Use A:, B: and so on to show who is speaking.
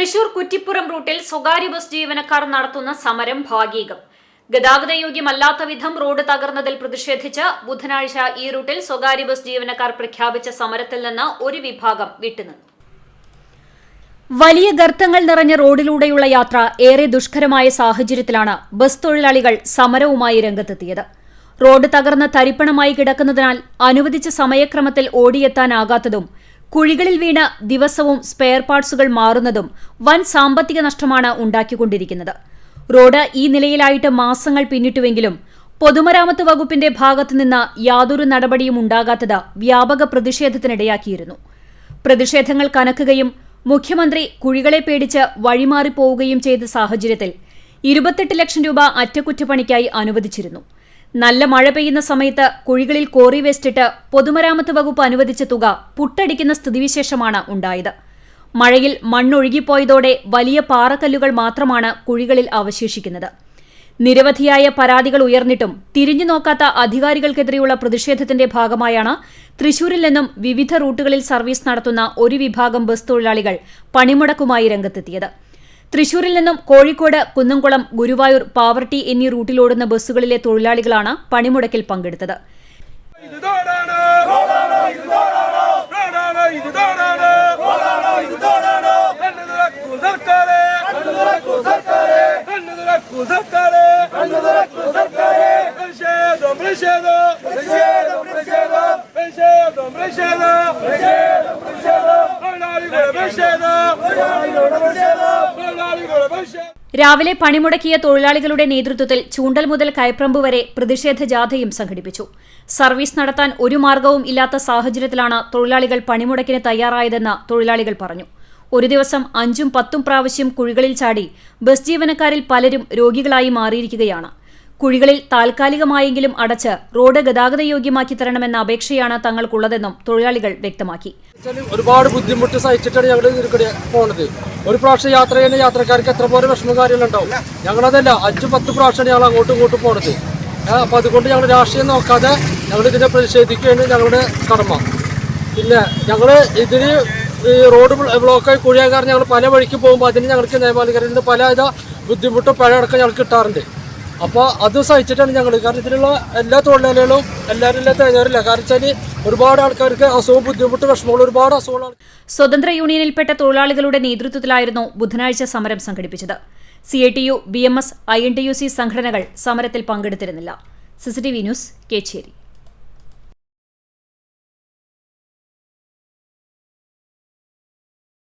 A: തൃശൂർ കുറ്റിപ്പുറം റൂട്ടിൽ സ്വകാര്യ ബസ് ജീവനക്കാർ നടത്തുന്ന സമരം ഭാഗികം. ഗതാഗത യോഗ്യമല്ലാത്ത വിധം റോഡ് തകർന്നതിൽ പ്രതിഷേധിച്ച് ബുധനാഴ്ച ഈ റൂട്ടിൽ സ്വകാര്യ ബസ് ജീവനക്കാർ പ്രഖ്യാപിച്ച സമരത്തിൽ നിന്ന് ഒരു വിഭാഗം വിട്ടുനിന്നു. വലിയ ഗർത്തങ്ങൾ നിറഞ്ഞ റോഡിലൂടെയുള്ള യാത്ര ഏറെ ദുഷ്കരമായ സാഹചര്യത്തിലാണ് ബസ് തൊഴിലാളികൾ സമരവുമായി രംഗത്തെത്തിയത്. റോഡ് തകർന്ന് തരിപ്പണമായി കിടക്കുന്നതിനാൽ അനുവദിച്ച സമയക്രമത്തിൽ ഓടിയെത്താനാകാത്തതും കുഴികളിൽ വീണ് ദിവസവും സ്പെയർ പാർട്സുകൾ മാറുന്നതും വൻ സാമ്പത്തിക നഷ്ടമാണ് ഉണ്ടാക്കിക്കൊണ്ടിരിക്കുന്നത്. റോഡ് ഈ നിലയിലായിട്ട് മാസങ്ങൾ പിന്നിട്ടുവെങ്കിലും പൊതുമരാമത്ത് വകുപ്പിന്റെ ഭാഗത്തുനിന്ന് യാതൊരു നടപടിയും ഉണ്ടാകാത്തത് വ്യാപക പ്രതിഷേധത്തിനിടയാക്കിയിരുന്നു. പ്രതിഷേധങ്ങൾ കനക്കുകയും മുഖ്യമന്ത്രി കുഴികളെ പേടിച്ച് വഴിമാറിപ്പോവുകയും ചെയ്ത സാഹചര്യത്തിൽ ഇരുപത്തെട്ട് ലക്ഷം രൂപ അറ്റകുറ്റപ്പണിക്കായി അനുവദിച്ചിരുന്നു. നല്ല മഴ പെയ്യുന്ന സമയത്ത് കുഴികളിൽ കോറി വേസ്റ്റിട്ട് പൊതുമരാമത്ത് വകുപ്പ് അനുവദിച്ച തുക പുട്ടടിക്കുന്ന സ്ഥിതിവിശേഷമാണ് ഉണ്ടായത്. മഴയിൽ മണ്ണൊഴുകിപ്പോയതോടെ വലിയ പാറക്കല്ലുകൾ മാത്രമാണ് കുഴികളിൽ അവശേഷിക്കുന്നത്. നിരവധിയായ പരാതികൾ ഉയർന്നിട്ടും തിരിഞ്ഞു നോക്കാത്ത അധികാരികൾക്കെതിരെയുള്ള പ്രതിഷേധത്തിന്റെ ഭാഗമായാണ് തൃശൂരിൽ നിന്നും വിവിധ റൂട്ടുകളിൽ സർവീസ് നടത്തുന്ന ഒരു വിഭാഗം ബസ് തൊഴിലാളികൾ പണിമുടക്കുമായി രംഗത്തെത്തിയത്. തൃശൂരിൽ നിന്നും കോഴിക്കോട് കുന്നംകുളം ഗുരുവായൂർ പാവർട്ടി എന്നീ റൂട്ടിലോടുന്ന ബസ്സുകളിലെ തൊഴിലാളികളാണ് പണിമുടക്കിൽ പങ്കെടുത്തത്
B: തൊഴിലാളികളുടെ പ്രതിഷേധം തൊഴിലാളികളുടെ പ്രതിഷേധം
A: രാവിലെ പണിമുടക്കിയ തൊഴിലാളികളുടെ നേതൃത്വത്തിൽ ചൂണ്ടൽ മുതൽ കയപ്രമ്പ് വരെ പ്രതിഷേധ ജാഥയും സംഘടിപ്പിച്ചു. സർവീസ് നടത്താൻ ഒരു മാർഗവും ഇല്ലാത്ത സാഹചര്യത്തിലാണ് തൊഴിലാളികൾ പണിമുടക്കിന് തയ്യാറായതെന്ന് തൊഴിലാളികൾ പറഞ്ഞു. ഒരു ദിവസം അഞ്ചും പത്തും പ്രാവശ്യം കുഴികളിൽ ചാടി ബസ് ജീവനക്കാരിൽ പലരും രോഗികളായി മാറിയിരിക്കുകയാണ്. കുഴികളിൽ താൽക്കാലികമായെങ്കിലും അടച്ച് റോഡ് ഗതാഗത യോഗ്യമാക്കി തരണമെന്ന അപേക്ഷയാണ് തങ്ങൾക്കുള്ളതെന്നും തൊഴിലാളികൾ വ്യക്തമാക്കി.
C: ഒരുപാട് ബുദ്ധിമുട്ട് സഹിച്ചിട്ടാണ് ഞങ്ങൾ പോണത്. ഒരു പ്രാവശ്യം യാത്ര ചെയ്യുന്ന യാത്രക്കാർക്ക് എത്ര പോലെ വിഷമ കാര്യങ്ങളുണ്ടാവും ഞങ്ങളതല്ല അഞ്ച് പത്ത് പ്രാവശ്യമാണ് ഞങ്ങൾ അങ്ങോട്ടും ഇങ്ങോട്ടും പോണത്. അപ്പൊ അതുകൊണ്ട് ഞങ്ങൾ രാഷ്ട്രീയം നോക്കാതെ ഞങ്ങൾ ഇതിനെ പ്രതിഷേധിക്കുകയാണ് ഞങ്ങളുടെ കടമ. പിന്നെ ഞങ്ങൾ ഇതിന് ഈ റോഡ് ബ്ലോക്കായി കുഴിയാൻ കാരണം ഞങ്ങൾ പല വഴിക്ക് പോകുമ്പോൾ അതിന് ഞങ്ങൾക്ക് നിയമപാലികരിൽ നിന്ന് പല ഇത ബുദ്ധിമുട്ടും പഴയടക്കം ഞങ്ങൾക്ക് കിട്ടാറുണ്ട്. അപ്പോൾ അത് സഹിച്ചിട്ടാണ് ഞങ്ങൾ കാരണം ഇതിലുള്ള എല്ലാ തൊഴിലാളികളും എല്ലാവരും എല്ലാം തയ്യാറില്ല. കാരണം വെച്ചാൽ ഒരുപാട് ആൾക്കാർക്ക് അസുഖം ബുദ്ധിമുട്ട് വിഷമങ്ങൾ ഒരുപാട് അസുഖങ്ങൾ
A: സ്വതന്ത്ര യൂണിയനിൽപ്പെട്ട തൊഴിലാളികളുടെ നേതൃത്വത്തിലായിരുന്നു ബുധനാഴ്ച സമരം സംഘടിപ്പിച്ചത്. C I T U B M S I N T U C സംഘടനകൾ സമരത്തിൽ പങ്കെടുത്തിരുന്നില്ല. CCTV news Kechery.